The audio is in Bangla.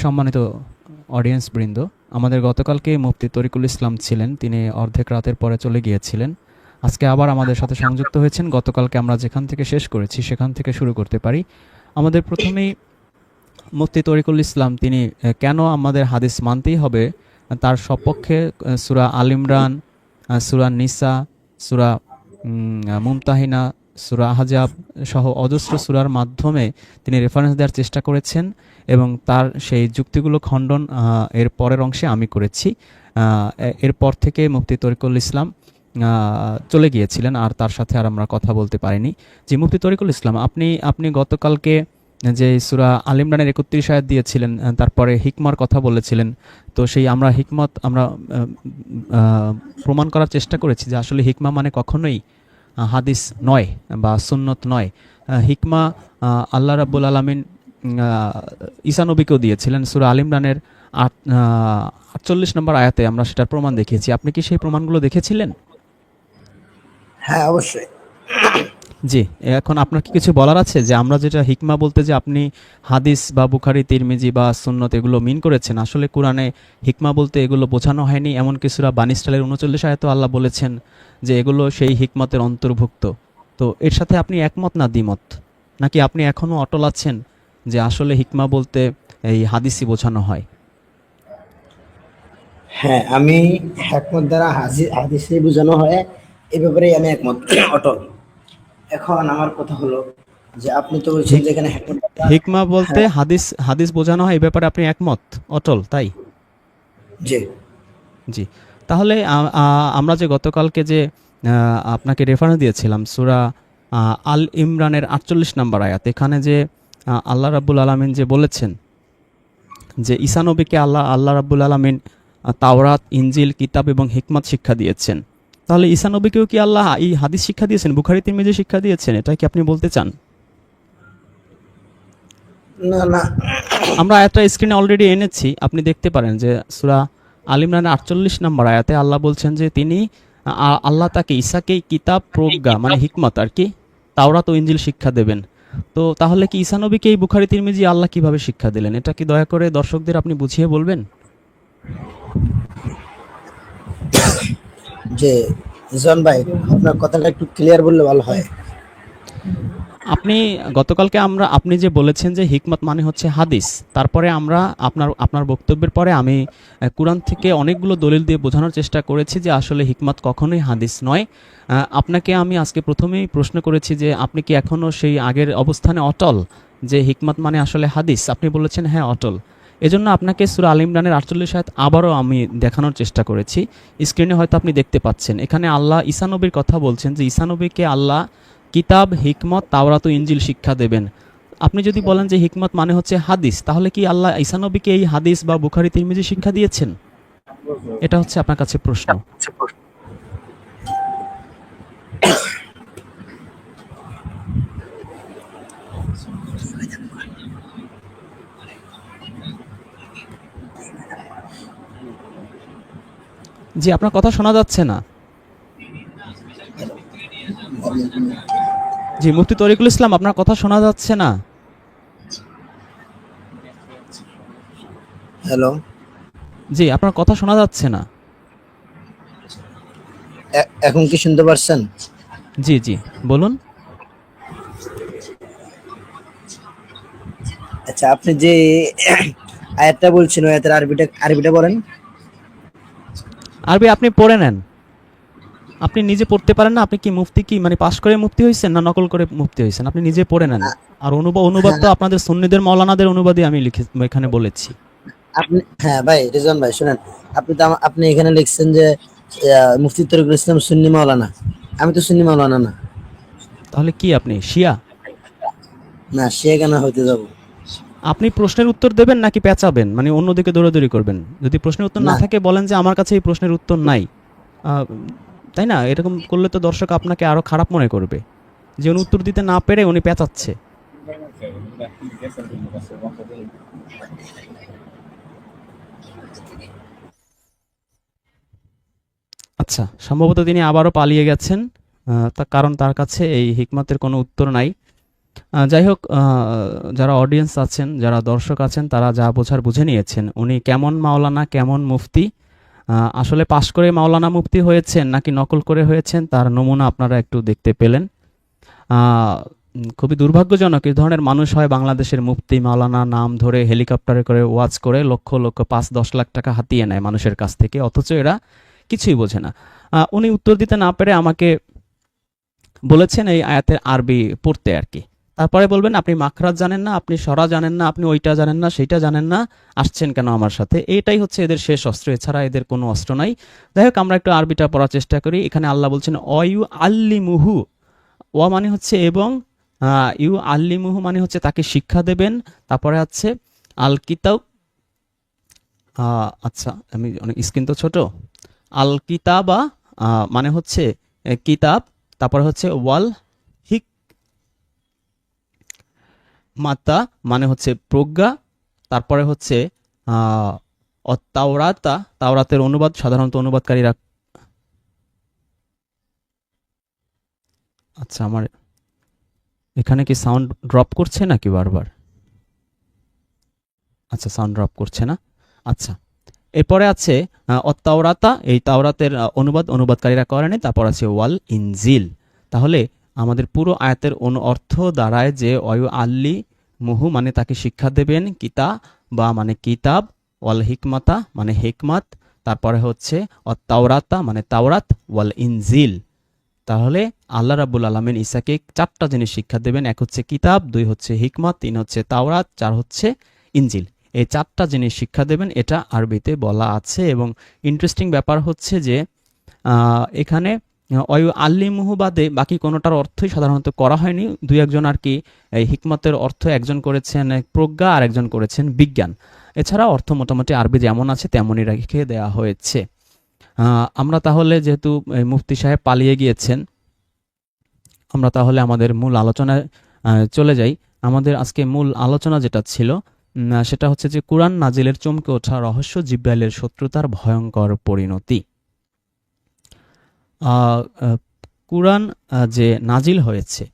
সম্মানিত অডিয়েন্স বৃন্দ, আমাদের গতকালকে মুফতি তরিকুল ইসলাম ছিলেন, তিনি অর্ধেক রাতের পরে চলে গিয়েছিলেন। আজকে আবার আমাদের সাথে সংযুক্ত হয়েছেন, গতকালকে আমরা যেখান থেকে শেষ করেছি সেখান থেকে শুরু করতে পারি। আমাদের প্রথমেই মুফতি তরিকুল ইসলাম, তিনি কেন আমাদের হাদিস মানতেই হবে? তার সপক্ষে সুরা আল ইমরান সুরা নিসা, সুরা মুমতাহিনা সুরা আহজাব সহ অজস্র সুরার মাধ্যমে তিনি রেফারেন্স দেওয়ার চেষ্টা করেছেন এবং তার সেই যুক্তিগুলো খণ্ডন এর পরের অংশে আমি করেছি। এরপর থেকে মুফতি তরিকুল ইসলাম চলে গিয়েছিলেন আর তার সাথে আর আমরা কথা বলতে পারিনি। যে মুফতি তরিকুল ইসলাম, আপনি আপনি গতকালকে যে সুরা আল ইমরানের একত্রিশ আয়াত দিয়েছিলেন তারপরে হিকমার কথা বলেছিলেন, তো সেই আমরা হিকমত, আমরা প্রমাণ করার চেষ্টা করেছি যে আসলে হিকমা মানে কখনোই হাদিস নয় বা সুন্নত নয়। হিকমা আল্লাহ রাবুল আলমিন ঈসানবীকেও দিয়েছিলেন। সুরা আলিমরানের আট আটচল্লিশ নম্বর আয়াতে আমরা সেটার প্রমাণ দেখিয়েছি। আপনি কি সেই প্রমাণগুলো দেখেছিলেন? হ্যাঁ অবশ্যই। জি, এখন আপনার কি কিছু বলার আছে যে আমরা যেটা হিকমা বলতে যে আপনি হাদিস বা বুখারি, তিরমিজি বা সুন্নত এগুলো মিন করেছেন? আসলে কোরআনে হিকমা বলতে এগুলো বোঝানো হয়নি। এমন কিছুরা বানিস্টালের উনচল্লিশ আয়ত আল্লাহ বলেছেন যে এগুলো সেই হিকমতের অন্তর্ভুক্ত। তো এর সাথে আপনি একমত না দ্বিমত? নাকি আপনি এখনও অটল আছেন যে আসলে হিকমা বলতে এই হাদিসই বোঝানো হয়? হ্যাঁ আমি একমত দ্বারা হাদিসে বোঝানো হয়। এ ব্যাপারে আমি একমত, অটল। এখন আমার কথা হলো যে আপনি তো বলছেন যে এখানে হিকমা বলতে হাদিস হাদিস বোঝানো হয় এই ব্যাপারে আপনি একমত? অটল তাই? জি। জি। তাহলে আমরা যে গতকালকে যে আপনাকে রেফারেন্স দিয়েছিলাম সুরা আল ইমরানের আটচল্লিশ নম্বর আয়াত এখানে যে আল্লাহ রাব্বুল আলমিন যে বলেছেন যে ঈসা নবীকে আল্লাহ আল্লাহ রাব্বুল আলমিন তাওরাত ইঞ্জিল কিতাব এবং হিকমত শিক্ষা দিয়েছেন। তাহলে ঈসা নবীকেও কি আল্লাহ এই হাদিস শিক্ষা দিয়েছেন? বুখারি তিরমিজি শিক্ষা দিয়েছেন? এটা কি আপনি বলতে চান? না না। আমরা আয়াতটা স্ক্রিনে অলরেডি এনেছি। আপনি দেখতে পারেন যে সুরা আল ইমরানের আটচল্লিশ নম্বর আয়াতে আল্লাহ বলছেন যে তিনি আল্লাহ তাকে ঈসাকে কিতাব প্রজ্ঞা মানে হিকমত আর কি তাওরাত ও ইঞ্জিল শিক্ষা দেবেন। তো তাহলে কি ঈসা নবীকে এই বুখারি তিরমিজি আল্লাহ কীভাবে শিক্ষা দিলেন? এটা কি দয়া করে দর্শকদের আপনি বুঝিয়ে বলবেন? যে জন ভাই, আপনার কথাটা একটু ক্লিয়ার বললে ভালো হয়। আপনি, গতকালকে আমরা, আপনি যে বলেছেন যে হিকমত মানে হচ্ছে হাদিস, তারপরে আমরা আপনার আপনার বক্তব্যের পরে আমি কোরআন থেকে অনেকগুলো দলিল দিয়ে বোঝানোর চেষ্টা করেছি যে আসলে হিকমত কখনোই হাদিস নয়। আপনাকে আমি আজকে প্রথমেই প্রশ্ন করেছি যে আপনি কি এখনও সেই আগের অবস্থানে অটল? যে হিকমত মানে আসলে হাদিস? আপনি বলেছেন হ্যাঁ অটল। এজন্য আপনাকে সুরা আল ইমরানের আটচল্লিশ আয়াত আবারও আমি দেখানোর চেষ্টা করেছি। স্ক্রিনে হয়তো আপনি দেখতে পাচ্ছেন। এখানে আল্লাহ ইসানবীর কথা বলছেন যে ইসানবীকে আল্লাহ কিতাব হিকমত তাওরাত ইঞ্জিল শিক্ষা দেবেন। আপনি যদি বলেন যে হিকমত মানে হচ্ছে হাদিস তাহলে কি আল্লাহ ঈসানবীকে এই হাদিস বা বুখারি তিরমিজি শিক্ষা দিয়েছেন? এটা হচ্ছে আপনার কাছে প্রশ্ন। জি আপনার কথা শোনা যাচ্ছে না। জি মুফতি তরিকুল ইসলাম আপনার কথা শোনা যাচ্ছে না। হ্যালো। জি আপনার কথা শোনা যাচ্ছে না। এখন কি শুনতে পারছেন? জি জি বলুন। আচ্ছা আপনি যে আয়াতটা বলছেন আয়াতের আরবিটা আরবিটা বলেন। আরবি আপনি পড়ে নেন। আপনি নিজে পড়তে পারেন না আপনি কি মুফতি কি মানে পাশ করে মুফতি হয়েছেন না নকল করে মুফতি হয়েছেন? আপনি নিজে পড়ে নেন। আর অনুবাদ অনুবাদ তো আপনাদের সুন্নিদের মৌলানাদের অনুবাদই আমি লিখে এখানে বলেছি। আপনি হ্যাঁ ভাই রিজন ভাই শুনেন। আপনি তো আপনি এখানে লিখছেন যে মুফতি তরিকুল ইসলাম সুন্নি মাওলানা। আমি তো সুন্নি মাওলানা না। তাহলে কি আপনি শিয়া? না শিয়া কেন হইতে যাব? আপনি প্রশ্নের উত্তর দেবেন নাকি পেঁচাবেন? মানে অন্যদিকে দৌড়াদৌড়ি করবেন। যদি প্রশ্নের উত্তর না। থাকে বলেন যে আমার কাছে এই প্রশ্নের উত্তর নাই। তাই না? এরকম করলে তো দর্শক আপনাকে আরও খারাপ মনে করবে। যে উনি উত্তর দিতে না পেরে উনি পেঁচাচ্ছে। আচ্ছা সম্ভবত তিনি আবারও পালিয়ে গেছেন। তার কারণ তার কাছে এই হিকমতের কোনো উত্তর নাই। যাই হোক যারা অডিয়েন্স আছেন, যারা দর্শক আছেন, তারা যা বোঝার বুঝে নিয়েছেন। উনি কেমন মাওলানা, কেমন মুফতি? আসলে পাশ করে মাওলানা মুফতি হয়েছেন নাকি নকল করে হয়েছেন, তার নমুনা আপনারা একটু দেখতে পেলেন। খুবই দুর্ভাগ্যজনক এই ধরনের মানুষ হয় বাংলাদেশের মুফতি, মাওলানা, নাম ধরে হেলিকপ্টারে করে, ওয়াচ করে, লক্ষ লক্ষ পাঁচ, দশ লাখ টাকা হাতিয়ে নেয় মানুষের কাছ থেকে, অথচ এরা কিছুই বোঝে না। উনি উত্তর দিতে না পেরে আমাকে বলেছেন এই আয়াতের আরবি পড়তে আর কি। তারপরে বলবেন, আপনি মাখরাজ জানেন না, আপনি সরা জানেন না, আপনি ওইটা জানেন না, সেইটা জানেন না, আসছেন কেন আমার সাথে? এটাই হচ্ছে এদের শেষ অস্ত্র, এছাড়া এদের কোনো অস্ত্র নাই। যাই হোক, আমরা একটু আরবিটা পড়ার চেষ্টা করি। এখানে আল্লাহ বলছেন, অয়ু আল্লি মুহু ও মানে হচ্ছে এবং ইউ আল্লি মুহু মানে হচ্ছে তাকে শিক্ষা দেবেন। তারপরে আছে আল কিতাব আচ্ছা আমি অনেক, স্ক্রিন তো ছোট। আল কিতাবা মানে হচ্ছে কিতাব। তারপরে হচ্ছে, ওয়াল হিক মাতা মানে হচ্ছে প্রজ্ঞা, তারপরে হচ্ছে তাওরাতা, তাওরাতের অনুবাদ, সাধারণত অনুবাদকারীরা আচ্ছা আমার এখানে কি সাউন্ড ড্রপ করছে নাকি বারবার? আচ্ছা সাউন্ড ড্রপ করছে না? আচ্ছা এরপরে আছে অত্তাওরাতা এই তাওরাতের অনুবাদ, অনুবাদকারীরা করেনি তারপর আছে ওয়াল ইনজিল। তাহলে আমাদের পুরো আয়াতের অনু অর্থ দাঁড়ায় যে অয়ু আল্লি মুহু মানে তাকে শিক্ষা দেবেন কিতা বা মানে কিতাব, ওয়াল হিকমাতা মানে হিকমাত, তারপরে হচ্ছে অত্তাওরাতা মানে তাওরাত, ওয়াল ইনজিল। তাহলে আল্লাহ রাব্বুল আলমিন ঈসাকে চারটা জিনিস শিক্ষা দেবেন, এক হচ্ছে কিতাব, দুই হচ্ছে হিকমত, তিন হচ্ছে তাওরাত, চার হচ্ছে ইনজিল। এই চারটা জিনিস শিক্ষা দেবেন, এটা আরবিতে বলা আছে এবং ইন্টারেস্টিং ব্যাপার হচ্ছে যে এখানে অয়ু আল্লিমুহু বাদে বাকি কোনোটার অর্থই সাধারণত করা হয়নি। দুই একজন আর কি, এই হিকমতের অর্থ একজন করেছেন প্রজ্ঞা, আর একজন করেছেন বিজ্ঞান। এছাড়া অর্থ মোটামুটি আরবি যেমন আছে, তেমনই রেখে দেওয়া হয়েছে। আমরা তাহলে যেহেতু মুফতি সাহেব পালিয়ে গিয়েছেন, আমরা তাহলে আমাদের মূল আলোচনায় চলে যাই। আমাদের আজকে মূল আলোচনা যেটা ছিল সেটা হচ্ছে যে কোরআন নাজিলের চমকে ওঠা রহস্য জিব্রাইলের শত্রুতার ভয়ঙ্কর পরিণতি। কোরআন যে নাজিল হয়েছে।